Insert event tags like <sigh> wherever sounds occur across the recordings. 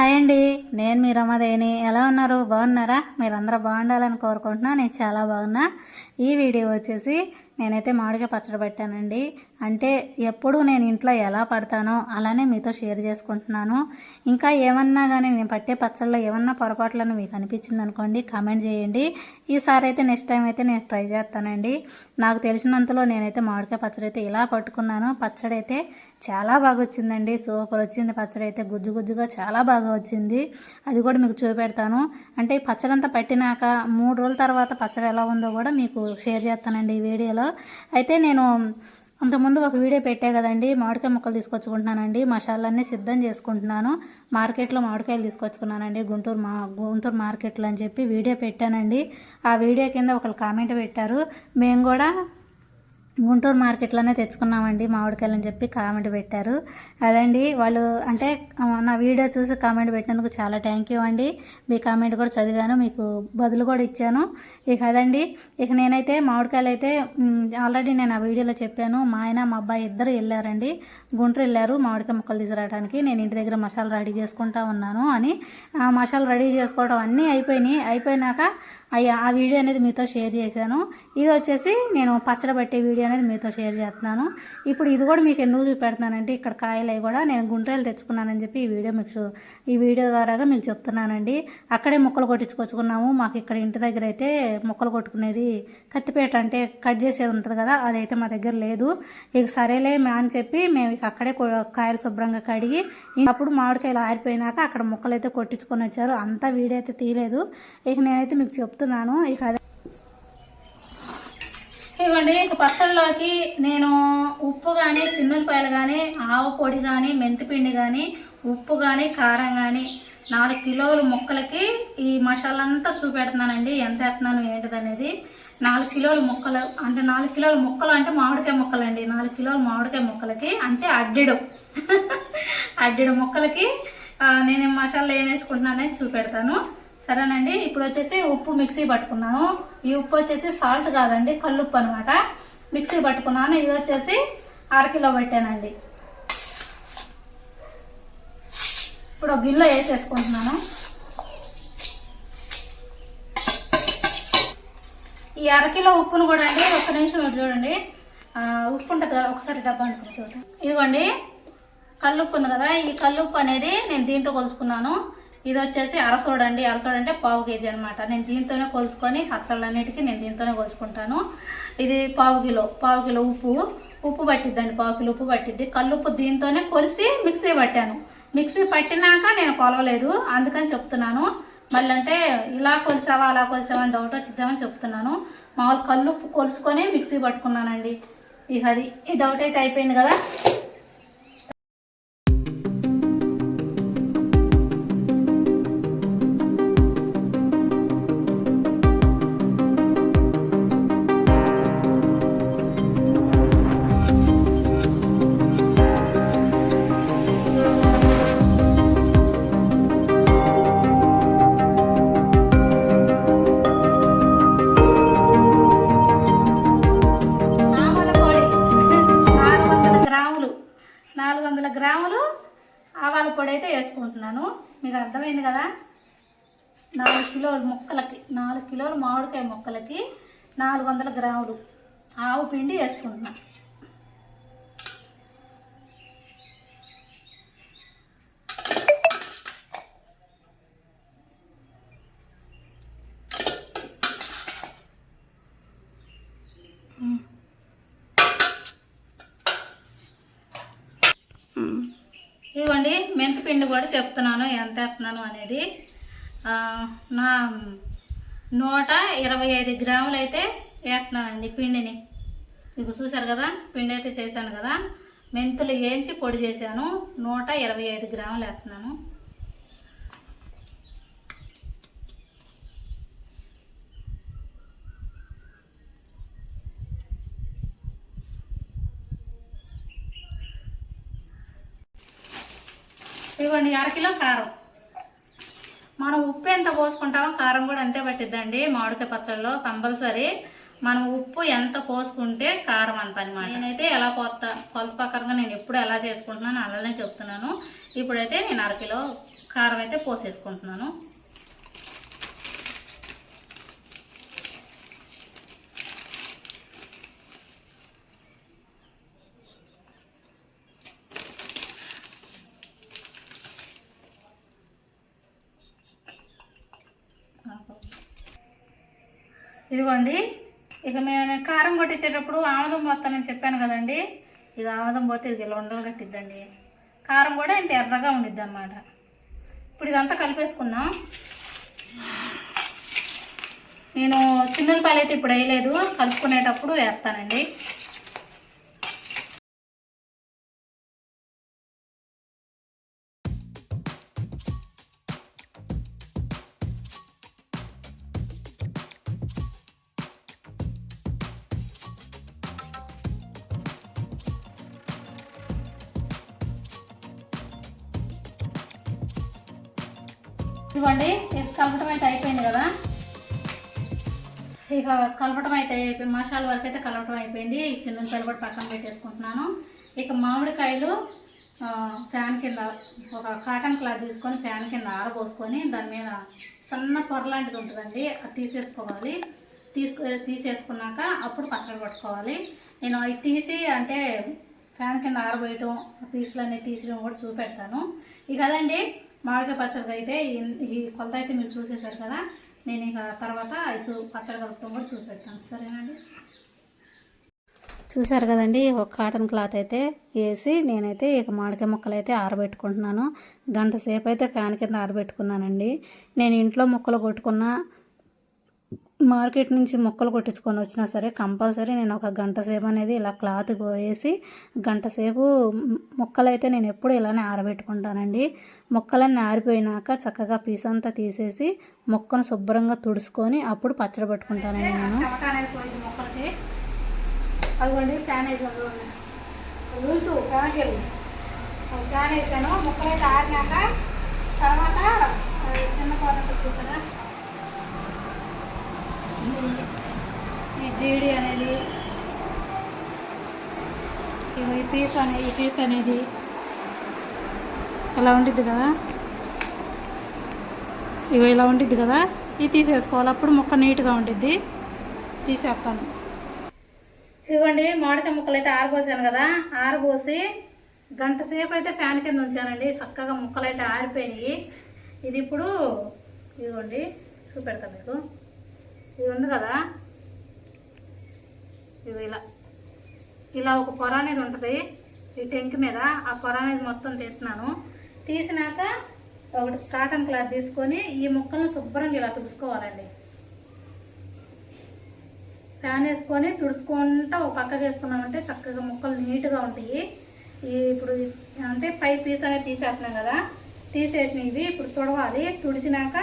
Hi అండి నేను మీ రమాదేవిని ఎలా ఉన్నారు? బాగున్నారా? మీరందరూ బాగుండాలని కోరుకుంటున్నా. నేను చాలా బాగున్నా. ఈ వీడియో వచ్చేసి నేనైతే మామిడికాయ పచ్చడి పెట్టానండి. అంటే ఎప్పుడు నేను ఇంట్లో ఎలా పడతానో అలానే మీతో షేర్ చేసుకుంటున్నాను. ఇంకా ఏమన్నా కానీ నేను పట్టే పచ్చళ్ళలో ఏమన్నా పొరపాట్లను మీకు అనిపించింది అనుకోండి కామెంట్ చేయండి. ఈసారి అయితే నెక్స్ట్ టైం అయితే నేను ట్రై చేస్తానండి. నాకు తెలిసినంతలో నేనైతే మామిడికాయ పచ్చడి అయితే ఇలా పట్టుకున్నాను. పచ్చడి అయితే చాలా బాగా వచ్చిందండి. సూపర్ వచ్చింది పచ్చడి అయితే. గుజ్జు గుజ్జుగా చాలా బాగా వచ్చింది. అది కూడా మీకు చూపెడతాను. అంటే పచ్చడి అంతా పట్టినాక మూడు రోజుల తర్వాత పచ్చడి ఎలా ఉందో కూడా మీకు షేర్ చేస్తానండి ఈ వీడియోలో. అయితే నేను అంతకుముందు ఒక వీడియో పెట్టే కదండి మామిడికాయ ముక్కలు తీసుకొచ్చుకుంటున్నానండి. మసాలాన్ని సిద్ధం చేసుకుంటున్నాను. మార్కెట్లో మామిడికాయలు తీసుకొచ్చుకున్నానండి గుంటూరు మా గుంటూరు మార్కెట్లో అని చెప్పి వీడియో పెట్టానండి. ఆ వీడియో కింద ఒకళ్ళు కామెంట్ పెట్టారు. మేము కూడా గుంటూరు మార్కెట్లోనే తెచ్చుకున్నామండి మామిడికాయలు అని చెప్పి కామెంట్ పెట్టారు. అదండి వాళ్ళు అంటే నా వీడియో చూసి కామెంట్ పెట్టినందుకు చాలా థ్యాంక్ యూ అండి. మీ కామెంట్ కూడా చదివాను మీకు బదులు కూడా ఇచ్చాను. ఇక అదండి ఇక నేనైతే మామిడికాయలు అయితే ఆల్రెడీ నేను ఆ వీడియోలో చెప్పాను. మా ఆయన మా అబ్బాయి ఇద్దరు వెళ్ళారండి. గుంటూరు వెళ్ళారు మామిడికాయ ముక్కలు తీసుకురావడానికి. నేను ఇంటి దగ్గర మసాలా రెడీ చేసుకుంటా ఉన్నాను అని. ఆ మసాలా రెడీ చేసుకోవడం అన్నీ అయిపోయినాయి. అయిపోయినాక ఆ వీడియో అనేది మీతో షేర్ చేశాను. ఇది వచ్చేసి నేను పచ్చడి పట్టే వీడియో అనేది మీతో షేర్ చేస్తున్నాను. ఇప్పుడు ఇది కూడా మీకు ఎందుకు చూపెడుతున్నానంటే ఇక్కడ కాయలు అవి కూడా నేను గుంటూరు తెచ్చుకున్నానని చెప్పి ఈ వీడియో మీకు ఈ వీడియో ద్వారాగా మీకు చెప్తున్నానండి. అక్కడే ముక్కలు కొట్టించుకొచ్చుకున్నాము. మాకు ఇక్కడ ఇంటి దగ్గర అయితే ముక్కలు కొట్టుకునేది కత్తిపేట అంటే కట్ చేసేది ఉంటుంది కదా అదైతే మా దగ్గర లేదు. ఇక సరేలే మే అని చెప్పి మేము ఇక అక్కడే కాయలు శుభ్రంగా కడిగి అప్పుడు మామిడికాయలు ఆరిపోయినాక అక్కడ ముక్కలు అయితే కొట్టించుకొని వచ్చారు. అంతా వీడియో అయితే తీయలేదు. ఇక నేనైతే మీకు చెప్తున్నాను. ఇక ఇవ్వండి ఇంక పచ్చళ్ళలోకి నేను ఉప్పు కానీ చిన్నులపాయలు కానీ ఆవు పొడి కానీ మెంతిపిండి కానీ ఉప్పు కానీ కారం కానీ నాలుగు కిలోల ముక్కలకి ఈ మసాలా అంతా చూపెడుతున్నానండి. ఎంత వేస్తున్నాను ఏంటిదనేది. నాలుగు కిలోల ముక్కలు అంటే నాలుగు కిలోల ముక్కలు అంటే మామిడికాయ ముక్కలు అండి నాలుగు కిలోల మామిడికాయ ముక్కలకి అంటే అడ్డెడు. <laughs> అడ్డెడు ముక్కలకి నేను మసాలా ఏం వేసుకుంటున్నానని చూపెడతాను. సరేనండి ఇప్పుడు వచ్చేసి ఉప్పు మిక్సీ పట్టుకున్నాను. ఈ ఉప్పు వచ్చేసి సాల్ట్ కాదండి కల్లుప్పు అనమాట మిక్సీ పట్టుకున్నాను ఇది వచ్చేసి అరకిలో పెట్టానండి. ఇప్పుడు ఒక గిన్నెలో వేసేసుకుంటున్నాను. ఈ అరకిలో ఉప్పును కూడా అండి ఒక్క నిమిషం చూడండి. ఉప్పు ఉంటుంది కదా ఒకసారి డబ్బా అనుకుని చూడండి. ఇదిగోండి కల్లుప్పు ఉంది కదా ఈ కల్లుప్పు అనేది నేను దీంతో కొలుచుకున్నాను ఇది వచ్చేసి అరసోడ అండి అరసోడ అంటే పావు కేజీ అనమాట నేను దీంతోనే కొలుచుకొని పచ్చళ్ళన్నిటికీ నేను దీంతోనే కొలుచుకుంటాను ఇది పావు కిలో. పావు కిలో ఉప్పు. ఉప్పు పట్టిద్దండి పావు కిలో ఉప్పు పట్టిద్ది. కల్లుప్పు దీంతోనే కొలిసి మిక్సీ పట్టాను. మిక్సీ పట్టినాక నేను కొలవలేదు. అందుకని చెప్తున్నాను. మళ్ళీ అంటే ఇలా కొలిసావా అలా కొలిసావా అని డౌట్ వచ్చిద్దామని చెప్తున్నాను. మామూలు కల్లుప్పు కొలుసుకొని మిక్సీ పట్టుకున్నానండి. ఇక అది ఈ డౌట్ అయితే అయిపోయింది కదా? నాలుగు వందల గ్రాములు ఆవాల పొడి అయితే వేసుకుంటున్నాను. మీకు అర్థమైంది కదా? నాలుగు కిలోలు ముక్కలకి నాలుగు కిలోలు మామిడికాయ ముక్కలకి నాలుగు వందల గ్రాములు ఆవు పిండి వేసుకుంటున్నాను. ఇదిగోండి మెంతి పిండి కూడా చెప్తున్నాను. ఎంత వేస్తున్నాను అనేది. నా నూట ఇరవై ఐదు గ్రాములు అయితే వేస్తున్నానండి పిండిని. మీకు చూసారు కదా? పిండి అయితే చేశాను కదా. మెంతులు వేయించి పొడి చేశాను. నూట ఇరవై ఐదు గ్రాములు వేస్తున్నాను. ఇదిగోండి అరకిలో కారం. మనం ఉప్పు ఎంత పోసుకుంటామో కారం కూడా అంతే పట్టిద్దండి మామిడికాయ పచ్చళ్ళలో కంపల్సరీ. మనం ఉప్పు ఎంత పోసుకుంటే కారం అంత అనమాట నేనైతే ఎలా పోస్తా కొలత ప్రకారంగా నేను ఎప్పుడు ఎలా చేసుకుంటున్నాను అలానే చెప్తున్నాను. ఇప్పుడైతే నేను అరకిలో కారం అయితే పోసేసుకుంటున్నాను. ఇదిగోండి. ఇక మేము కారం కొట్టించేటప్పుడు ఆముదం పోతానని చెప్పాను కదండి. ఇక ఆముదం పోతే ఇది ఇలా ఉండలు కట్టిద్దండి. కారం కూడా ఇంత ఎర్రగా ఉండిద్ది అనమాట ఇప్పుడు ఇదంతా కలిపేసుకుందాం. నేను చిన్నపాలు అయితే ఇప్పుడు వేయలేదు. కలుపుకునేటప్పుడు వేస్తానండి. ఇదిగోండి ఇది కలపటం అయితే అయిపోయింది కదా? ఇక కలపటం అయితే అయిపోయింది మసాలా వరకు అయితే కలపటం అయిపోయింది. ఈ చిన్నపాయలు కూడా పక్కన పెట్టేసుకుంటున్నాను. ఇక మామిడికాయలు ఫ్యాన్ కింద ఒక కాటన్ క్లాత్ తీసుకొని ఫ్యాన్ కింద ఆరబోసుకొని దాని మీద సన్న పొర లాంటిది ఉంటుందండి. అది తీసేసుకోవాలి. తీసుకు తీసేసుకున్నాక అప్పుడు పచ్చడి పట్టుకోవాలి. నేను అవి తీసి అంటే ఫ్యాన్ కింద ఆరబోయటం పీసులు అనేవి తీసడం కూడా చూపెడతాను. ఇక అదండి మామిడికాయ పచ్చడికి అయితే ఈ- ఈ కొలత అయితే మీరు చూసేశారు కదా నేను ఇక తర్వాత అవి చూ పచ్చడి కలుపుతాం కూడా చూపెడతాను. సరేనండి? చూసారు కదండి ఒక కాటన్ క్లాత్ అయితే వేసి నేనైతే ఇక మామిడికాయ ముక్కలు అయితే ఆరబెట్టుకుంటున్నాను. గంట సేపు అయితే ఫ్యాన్ కింద ఆరబెట్టుకున్నానండి. నేను ఇంట్లో ముక్కలు కొట్టుకున్న మార్కెట్ నుంచి ముక్కలు కొట్టించుకొని వచ్చినా సరే కంపల్సరీ నేను ఒక గంట సేపు అనేది ఇలా క్లాత్ వేసి గంట సేపు ముక్కలు అయితే నేను ఎప్పుడు ఇలానే ఆరబెట్టుకుంటానండి. ముక్కలన్నీ ఆరిపోయినాక చక్కగా పీస్ అంతా తీసేసి ముక్కను శుభ్రంగా తుడుచుకొని అప్పుడు పచ్చడి పెట్టుకుంటానండి నేను. మొక్కలకి? అదిగోండి ఫ్యాన్ వేసాను. రూల్స్ ఫ్యాన్కి వెళ్ళి ఫ్యాన్ వేసాను. ముక్కలు అయితే ఆరినాక తర్వాత చిన్న కోట చూసారా ఈ జీడి అనేది ఇగో ఈ పీస్ అనే ఈ పీస్ అనేది ఇలా ఉండిద్ది కదా? ఇగో ఇలా ఉండిద్ది కదా? ఇది తీసేసుకోవాలి. అప్పుడు ముక్క నీట్గా ఉండిద్ది. తీసేస్తాను. ఇదిగోండి మామిడికాయ ముక్కలు అయితే ఆరిపోసాను కదా? ఆరిపోసి గంట సేపు అయితే ఫ్యాన్ కింద ఉంచానండి. చక్కగా ముక్కలు అయితే ఆరిపోయినాయి. ఇది ఇప్పుడు ఇదిగోండి చూపెడతాను మీకు. ఇది ఉంది కదా? ఇది ఇలా. ఇలా ఒక పొర అనేది ఉంటుంది ఈ టెంక్ మీద. ఆ పొర అనేది మొత్తం తీస్తున్నాను. తీసినాక ఒకటి కాటన్ క్లాత్ తీసుకొని ఈ ముక్కలను శుభ్రంగా ఇలా తుడుచుకోవాలండి. ఫ్యాన్ వేసుకొని తుడుచుకుంటా ఒక పక్కకు వేసుకున్నామంటే చక్కగా ముక్కలు నీట్గా ఉంటాయి. ఈ ఇప్పుడు అంటే పై పీస్ అనేది తీసేస్తున్నాం కదా తీసేసినవి ఇప్పుడు తుడవాలి. తుడిచినాక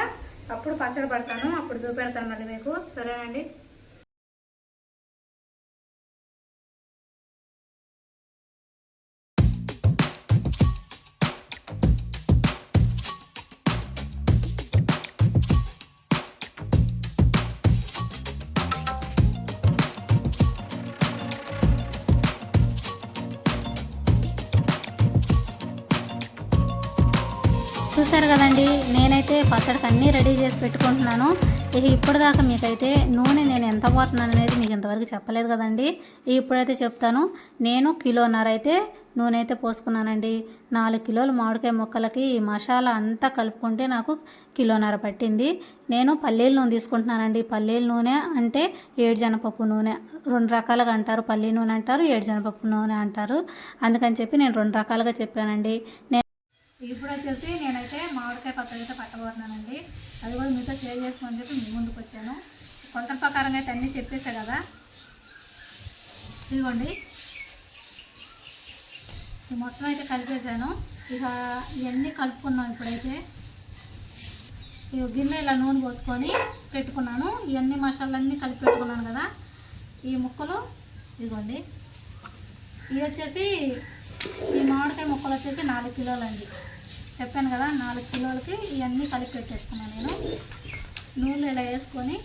అప్పుడు పచ్చడి పడతాను అప్పుడు చూపెడతాను మళ్ళీ మీకు. సరేనండి? చూసారు కదండి నేనైతే పచ్చడికి అన్నీ రెడీ చేసి పెట్టుకుంటున్నాను. ఇక ఇప్పటిదాకా మీకైతే నూనె నేను ఎంత పోతున్నాను అనేది మీకు ఇంతవరకు చెప్పలేదు కదండి. ఇప్పుడైతే చెప్తాను నేను కిలోన్నర అయితే నూనె అయితే పోసుకున్నానండి. నాలుగు కిలోలు మామిడికాయ ముక్కలకి ఈ మసాలా అంతా కలుపుకుంటే నాకు కిలోన్నర పట్టింది. నేను పల్లీల నూనె తీసుకుంటున్నానండి. పల్లీల నూనె అంటే ఏడుజనపప్పు నూనె. రెండు రకాలుగా అంటారు. పల్లీ నూనె అంటారు ఏడుజనపప్పు నూనె అంటారు. అందుకని చెప్పి నేను రెండు రకాలుగా చెప్పానండి. నేను ఇప్పుడు వచ్చేసి నేనైతే మామిడికాయ పచ్చడి అయితే పట్టబోతున్నానండి. అది కూడా మీతో షేర్ చేసుకోమని చెప్పి మీ ముందుకు వచ్చాను. కొంత ప్రకారంగా అయితే అన్నీ చెప్పేసా కదా. ఇదిగోండి. ఈ మొత్తం అయితే కలిపేసాను ఇక ఇవన్నీ కలుపుకున్నాం ఇప్పుడైతే. ఈ గిన్నె ఇలా నూనె పోసుకొని పెట్టుకున్నాను. ఇవన్నీ మసాలన్నీ కలిపి పెట్టుకున్నాను కదా. ఈ ముక్కలు ఇదిగోండి. ఇది వచ్చేసి ఈ మామిడికాయ ముక్కలు వచ్చేసి నాలుగు కిలోలండి. చెప్పాను కదా నాలుగు కిలోలకి ఇవన్నీ కలిపి పెట్టేసుకున్నాను నేను. నూనె ఇలా వేసుకొని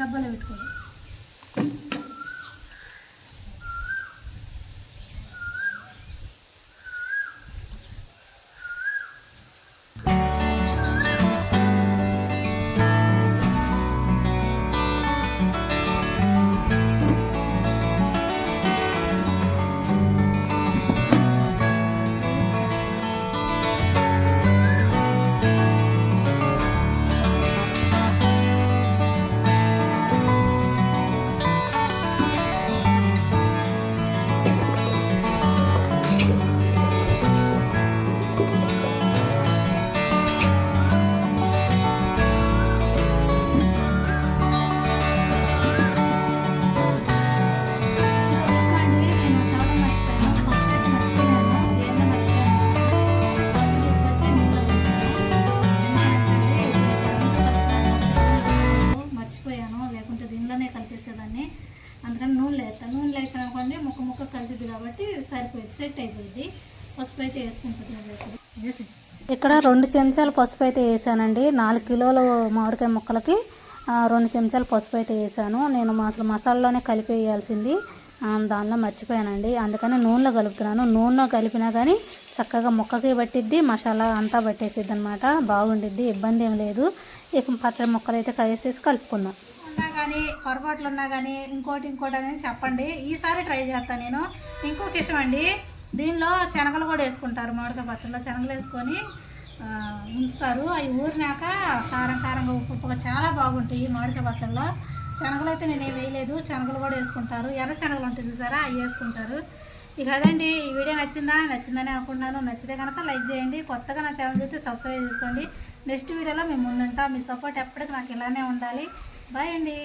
డబ్బులు పెట్టుకోండి ముక్క ముక్క కలిసింది కాబట్టి సరిపోయింది సెట్ అయిపోయింది. పసుపు అయితే వేసుకుంటుంది ఇక్కడ రెండు చెంచాలు పసుపు అయితే వేసానండి. నాలుగు కిలోల మామిడికాయ ముక్కలకి రెండు చెంచాలు పసుపు అయితే వేసాను. నేను అసలు మసాలాలోనే కలిపి వేయాల్సింది దానిలో మర్చిపోయానండి. అందుకని నూనెలో కలుపుతున్నాను. నూనెలో కలిపినా కానీ చక్కగా ముక్కకి పట్టిద్ది మసాలా అంతా పట్టేసిద్ది అనమాట బాగుండిద్ది ఇబ్బంది ఏం లేదు. ఇక పచ్చడి ముక్కలు అయితే కలిసేసి కలుపుకుందాం. కానీ పొరపాట్లు ఉన్నా కానీ ఇంకోటి ఇంకోటి అనేది చెప్పండి. ఈసారి ట్రై చేస్తాను నేను. ఇంకొక ఇష్టం అండి దీనిలో శనగలు కూడా వేసుకుంటారు. మామిడికాయ పచ్చడిలో శనగలు వేసుకొని ఉంచుతారు. అవి ఊరినాక కారం కారంగా ఉప్పు ఉప్పుగా చాలా బాగుంటాయి మామిడికాయ పచ్చడిలో. శనగలు అయితే నేను వేయలేదు. శనగలు కూడా వేసుకుంటారు. ఎర్ర శనగలు ఉంటాయి చూసారా? అవి వేసుకుంటారు. ఇక అదండి. ఈ వీడియో నచ్చిందా? నచ్చిందని అనుకుంటున్నాను. నచ్చితే కనుక లైక్ చేయండి. కొత్తగా నా ఛానల్ చూస్తే సబ్స్క్రైబ్ చేసుకోండి. నెక్స్ట్ వీడియోలో మేము ముందుంటాం. మీ సపోర్ట్ ఎప్పటికీ నాకు ఇలానే ఉండాలి. బాయ్ అండి.